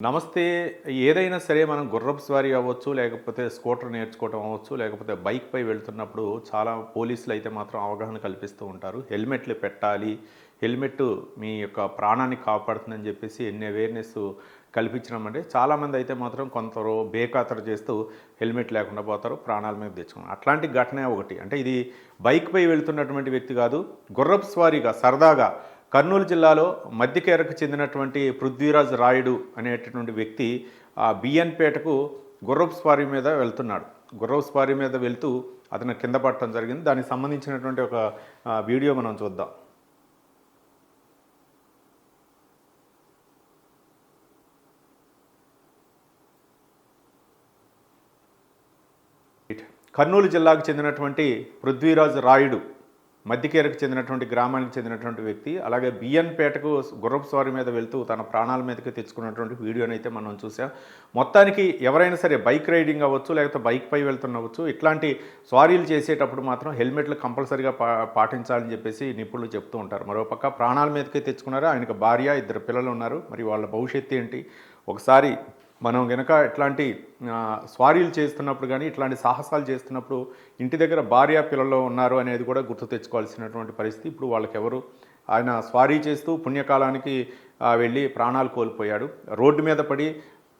నమస్తే ఏదైనా సరే మనం గుర్రపు స్వారీ అవ్వచ్చు లేకపోతే స్కూటర్ నేర్చుకోవటం అవ్వచ్చు లేకపోతే బైక్పై వెళ్తున్నప్పుడు చాలా పోలీసులు అయితే మాత్రం అవగాహన కల్పిస్తూ ఉంటారు. హెల్మెట్లు పెట్టాలి హెల్మెట్ మీ యొక్క ప్రాణాన్ని కాపాడుతుందని చెప్పేసి ఎన్ని అవేర్నెస్ కల్పించడం చాలామంది అయితే మాత్రం కొందరు బేఖాతరు చేస్తూ హెల్మెట్ లేకుండా పోతారు ప్రాణాల మీద తెచ్చుకున్నారు. అట్లాంటి ఘటనే ఒకటి. అంటే ఇది బైక్పై వెళ్తున్నటువంటి వ్యక్తి కాదు గుర్రపు స్వారీగా సరదాగా కర్నూలు జిల్లాలో మధ్యకేరకు చెందినటువంటి పృథ్వీరాజ్ రాయుడు అనేటటువంటి వ్యక్తి ఆ బిఎన్పేటకు గుర్రపు స్వారీ మీద వెళ్తున్నాడు. గుర్రపు స్వారీ మీద వెళ్తూ అతను కింద పడటం జరిగింది. దానికి సంబంధించినటువంటి ఒక వీడియో మనం చూద్దాం. కర్నూలు జిల్లాకు చెందినటువంటి పృథ్వీరాజ్ రాయుడు మధ్యకేరకు చెందినటువంటి గ్రామానికి చెందినటువంటి వ్యక్తి అలాగే బియ్యన్పేటకు గుర్రపు స్వారీ మీద వెళ్తూ తన ప్రాణాల మీదకి తెచ్చుకున్నటువంటి వీడియోని అయితే మనం చూసాం. మొత్తానికి ఎవరైనా సరే బైక్ రైడింగ్ అవ్వచ్చు లేకపోతే బైక్పై వెళ్తున్నవచ్చు ఇట్లాంటి స్వారీలు చేసేటప్పుడు మాత్రం హెల్మెట్లు కంపల్సరీగా పా పాటించాలని చెప్పేసి నిపుణులు చెప్తూ ఉంటారు. మరోపక్క ప్రాణాల మీదకి తెచ్చుకున్నారు? ఆయనకు భార్య ఇద్దరు పిల్లలు ఉన్నారు. మరి వాళ్ళ భవిష్యత్తు ఏంటి? ఒకసారి మనం గనక ఇట్లాంటి స్వారీలు చేస్తున్నప్పుడు కానీ ఇట్లాంటి సాహసాలు చేస్తున్నప్పుడు ఇంటి దగ్గర భార్య పిల్లలు ఉన్నారు అనేది కూడా గుర్తు తెచ్చుకోవాల్సినటువంటి పరిస్థితి. ఇప్పుడు వాళ్ళకెవరు ఆయన స్వారీ చేస్తూ పుణ్యకాలానికి వెళ్ళి ప్రాణాలు కోల్పోయాడు. రోడ్డు మీద పడి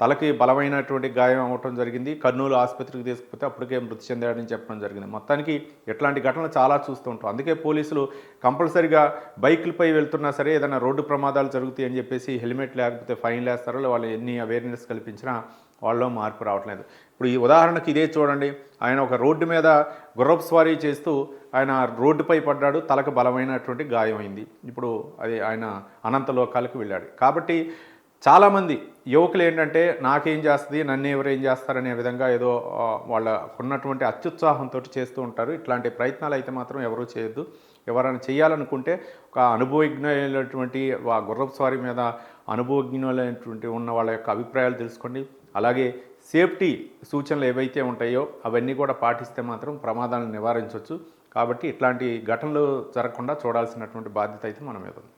తలకి బలమైనటువంటి గాయం అవ్వటం జరిగింది. కర్నూలు ఆసుపత్రికి తీసుకుపోతే అప్పటికే మృతి చెందాడని చెప్పడం జరిగింది. మొత్తానికి ఇట్లాంటి ఘటనలు చాలా చూస్తూ ఉంటాం. అందుకే పోలీసులు కంపల్సరిగా బైకులపై వెళ్తున్నా సరే ఏదైనా రోడ్డు ప్రమాదాలు జరుగుతాయి అని చెప్పేసి హెల్మెట్ లేకపోతే ఫైన్ వేస్తారో వాళ్ళు ఎన్ని అవేర్నెస్ కల్పించినా వాళ్ళలో మార్పు రావట్లేదు. ఇప్పుడు ఈ ఉదాహరణకి ఇదే చూడండి. ఆయన ఒక రోడ్డు మీద గుర్రపు స్వారీ చేస్తూ ఆయన రోడ్డుపై పడ్డాడు. తలకు బలమైనటువంటి గాయం అయింది. ఇప్పుడు అది ఆయన అనంత లోకాలకు వెళ్ళాడు. కాబట్టి చాలామంది యువకులు ఏంటంటే నాకేం చేస్తుంది నన్ను ఎవరు ఏం చేస్తారనే విధంగా ఏదో వాళ్ళకున్నటువంటి వాళ్ళ ఉన్నటువంటి అత్యుత్సాహంతో చేస్తూ ఉంటారు. ఇట్లాంటి ప్రయత్నాలు అయితే మాత్రం ఎవరూ చేయొద్దు. ఎవరైనా చేయాలనుకుంటే ఒక అనుభవజ్ఞులైనటువంటి ఆ గుర్రపు స్వారీ మీద అనుభవజ్ఞులైనటువంటి ఉన్న వాళ్ళ యొక్క అభిప్రాయాలు తెలుసుకోండి. అలాగే సేఫ్టీ సూచనలు ఏవైతే ఉంటాయో అవన్నీ కూడా పాటిస్తే మాత్రం ప్రమాదాలను నివారించవచ్చు కాబట్టి ఇట్లాంటి ఘటనలు జరగకుండా చూడాల్సినటువంటి బాధ్యత అయితే మన మీద ఉంది.